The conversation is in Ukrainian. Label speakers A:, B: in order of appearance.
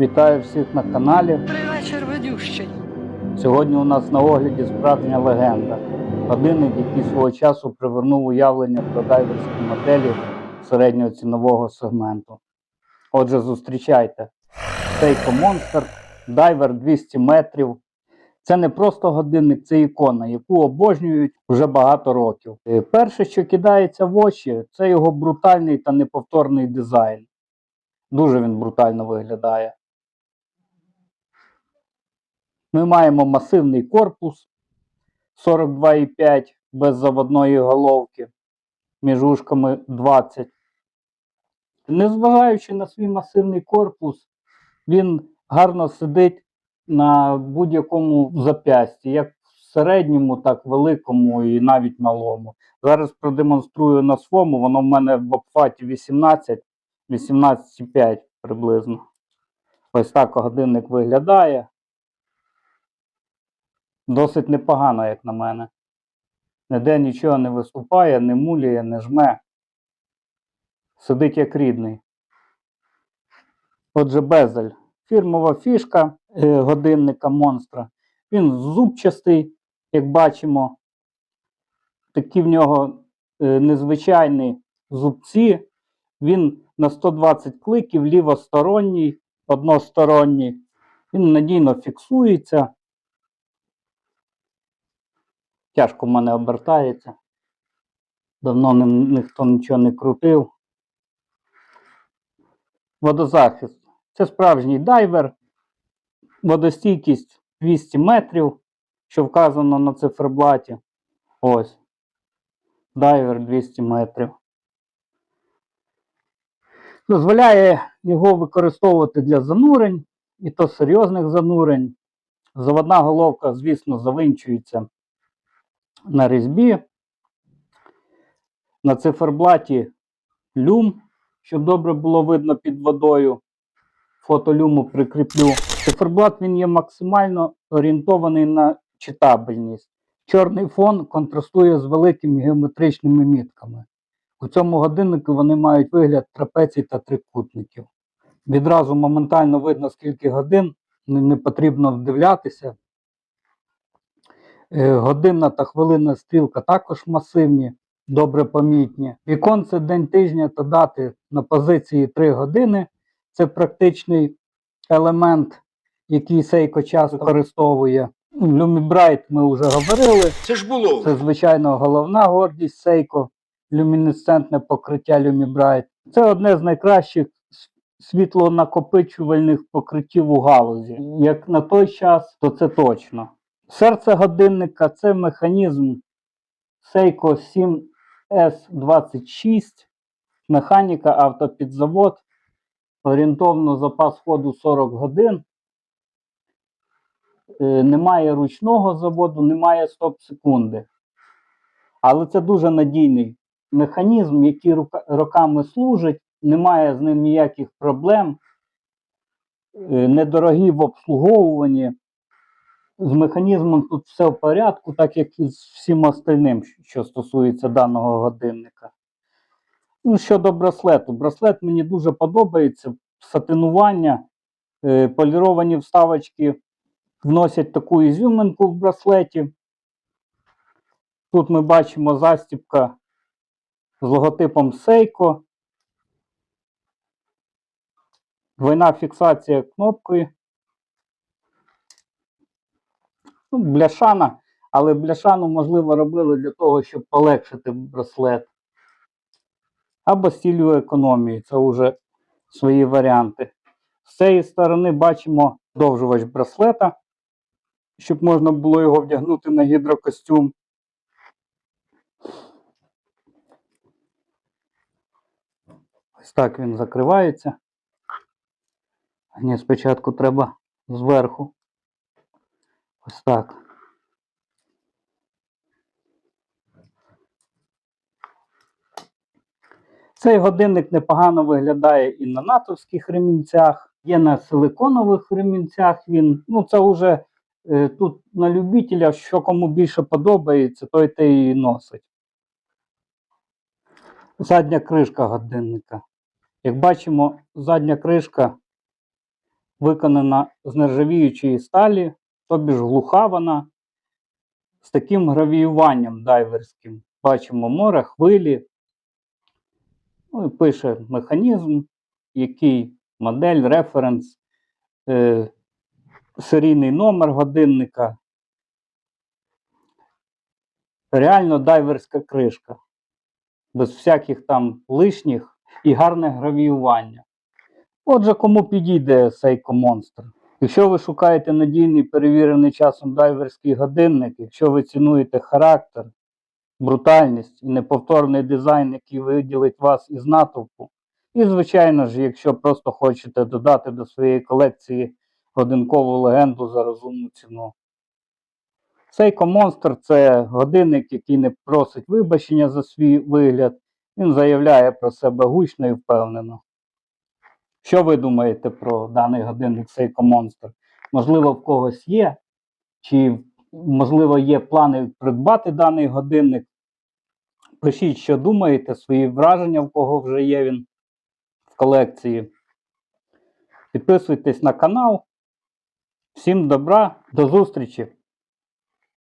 A: Вітаю всіх на каналі.
B: Добрий вечір, ведющий.
A: Сьогодні у нас на огляді справжня легенда. Годинник, який свого часу привернув уявлення про дайверські моделі середнього цінового сегменту. Отже, зустрічайте. Seiko Monster, дайвер 200 метрів. Це не просто годинник, це ікона, яку обожнюють вже багато років. Перше, що кидається в очі, це його брутальний та неповторний дизайн. Дуже він брутально виглядає. Ми маємо масивний корпус 42,5 без заводної головки, між ушками 20. Незважаючи на свій масивний корпус, він гарно сидить на будь-якому зап'ясті, як в середньому, так в великому і навіть малому. Зараз продемонструю на своєму, воно в мене в обхваті 18, 18,5 приблизно. Ось так годинник виглядає. Досить непогано, як на мене. Ніде нічого не виступає, не мулює, не жме. Сидить як рідний. Отже, безель. Фірмова фішка е, годинника монстра. Він зубчастий, як бачимо. Такі в нього е, незвичайні зубці. Він на 120 кликів, лівосторонній, односторонній. Він надійно фіксується. Тяжко в мене обертається. Давно ним ніхто нічого не крутив. Водозахист. Це справжній дайвер. Водостійкість 200 метрів, що вказано на циферблаті. Ось. Дайвер 200 метрів. Дозволяє його використовувати для занурень, і то серйозних занурень. Заводна головка, звісно, завинчується на різьбі. На циферблаті люм, щоб добре було видно під водою. Фото люму прикріплю. Циферблат він є максимально орієнтований на читабельність. Чорний фон контрастує з великими геометричними мітками. У цьому годиннику вони мають вигляд трапецій та трикутників. Відразу моментально видно, скільки годин, не потрібно вдивлятися. Е, Годинна та хвилинна стрілка також масивні, добре помітні. Віконце день тижня та дати на позиції 3 години. Це практичний елемент, який Seiko часто використовує. Lumibright ми вже говорили.
C: Це ж було.
A: Це, звичайно, головна гордість Seiko, люмінесцентне покриття Lumibright. Це одне з найкращих світлонакопичувальних покриттів у галузі. Як на той час, то це точно. Серце годинника це механізм Seiko 7S26, механіка автопідзавод, орієнтовно запас ходу 40 годин. Е, Немає ручного заводу, немає стоп-секунди. Але це дуже надійний механізм, який роками служить, немає з ним ніяких проблем, е, недорогі в обслуговуванні. З механізмом тут все в порядку, так як і з всім остальним, що стосується даного годинника. Ну, щодо браслету. Браслет мені дуже подобається. Сатинування, е, поліровані вставочки вносять таку ізюминку в браслеті. Тут ми бачимо застібка з логотипом Seiko. Двойна фіксація кнопкою. Ну, бляшана, але бляшану, можливо, робили для того, щоб полегшити браслет. Або з економії. Це вже свої варіанти. З цієї сторони бачимо довжувач браслета, щоб можна було його вдягнути на гідрокостюм. Ось так він закривається. Ні, спочатку треба зверху. Ось так. Цей годинник непогано виглядає і на натовських ремінцях, є на силиконових ремінцях. Він, ну це вже е, тут на любителя, що кому більше подобається, той те і носить. Задня кришка годинника. Як бачимо, задня кришка виконана з нержавіючої сталі, тобі ж глуха вона, з таким гравіюванням дайверським. Бачимо море, хвилі. Ну і пише механізм, який модель, референс, е, серійний номер годинника. Реально дайверська кришка. Без всяких там лишніх і гарне гравіювання. Отже, кому підійде Seiko Monster? Якщо ви шукаєте надійний перевірений часом дайверський годинник, якщо ви цінуєте характер, брутальність і неповторний дизайн, який виділить вас із натовпу, і, звичайно ж, якщо просто хочете додати до своєї колекції годинкову легенду за розумну ціну. Seiko Monster це годинник, який не просить вибачення за свій вигляд, він заявляє про себе гучно і впевнено. Що ви думаєте про даний годинник Seiko Monster? Можливо, в когось є, чи можливо є плани придбати даний годинник? Пишіть, що думаєте, свої враження, в кого вже є він в колекції. Підписуйтесь на канал. Всім добра, до зустрічі!